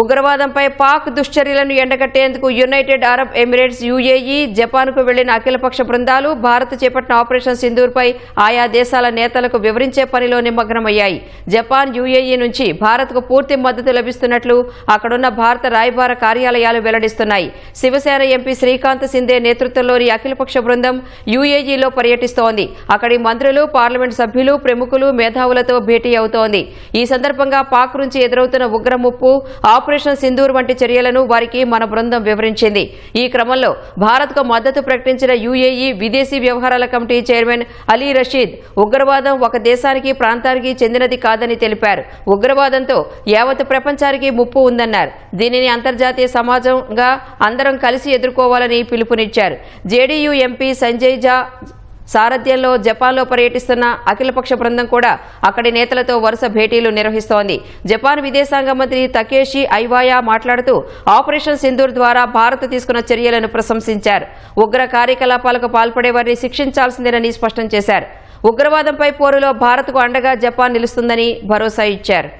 ఉగ్రవాదంపై పాక్ దుశ్చర్యలను ఎండగట్టేందుకు యునైటెడ్ అరబ్ ఎమిరేట్స్ యుఏఈ జపాన్కు వెళ్ళిన అఖిలపక్ష బృందాలు భారత్ చేపట్టిన ఆపరేషన్ సింధూర్పై ఆయా దేశాల నేతలకు వివరించే పనిలో నిమగ్నమయ్యాయి. జపాన్ యుఏఈ నుంచి భారత్కు పూర్తి మద్దతు లభిస్తున్నట్లు అక్కడున్న భారత రాయబార కార్యాలయాలు వెల్లడిస్తున్నాయి. శివసేన ఎంపీ శ్రీకాంత్ సిందే నేతృత్వంలోని అఖిలపక్ష బృందం యుఏఈలో పర్యటిస్తోంది. అక్కడి మంత్రులు పార్లమెంట్ సభ్యులు ప్రముఖులు మేధావులతో భేటీ అవుతోంది. ఈ సందర్భంగా పాక్ నుంచి ఎదురవుతున్న ఉగ్రముప్పు ఆపరేషన్ సింధూర్ వంటి చర్యలను వారికి మన బృందం వివరించింది. ఈ క్రమంలో భారత్కు మద్దతు ప్రకటించిన యుఏఈ విదేశీ వ్యవహారాల కమిటీ చైర్మన్ అలీ రషీద్ ఉగ్రవాదం ఒక దేశానికి ప్రాంతానికి చెందినది కాదని తెలిపారు. ఉగ్రవాదంతో యావత్ ప్రపంచానికి ముప్పు ఉందన్నారు. దీనిని అంతర్జాతీయ సమాజంగా అందరం కలిసి ఎదుర్కోవాలని పిలుపునిచ్చారు. జేడీయూ ఎంపీ సంజయ్ జా సారథ్యంలో జపాన్లో పర్యటిస్తున్న అఖిలపక్ష బృందం కూడా అక్కడి నేతలతో వరుస భేటీలు నిర్వహిస్తోంది. జపాన్ విదేశాంగ మంత్రి తకేషి ఐవాయా మాట్లాడుతూ ఆపరేషన్ సింధూర్ ద్వారా భారత్ తీసుకున్న చర్యలను ప్రశంసించారు. ఉగ్ర కార్యకలాపాలకు పాల్పడే వారిని శిక్షించాల్సిందేనని స్పష్టం చేశారు. ఉగ్రవాదంపై పోరులో భారత్కు అండగా జపాన్ నిలుస్తుందని భరోసా ఇచ్చారు.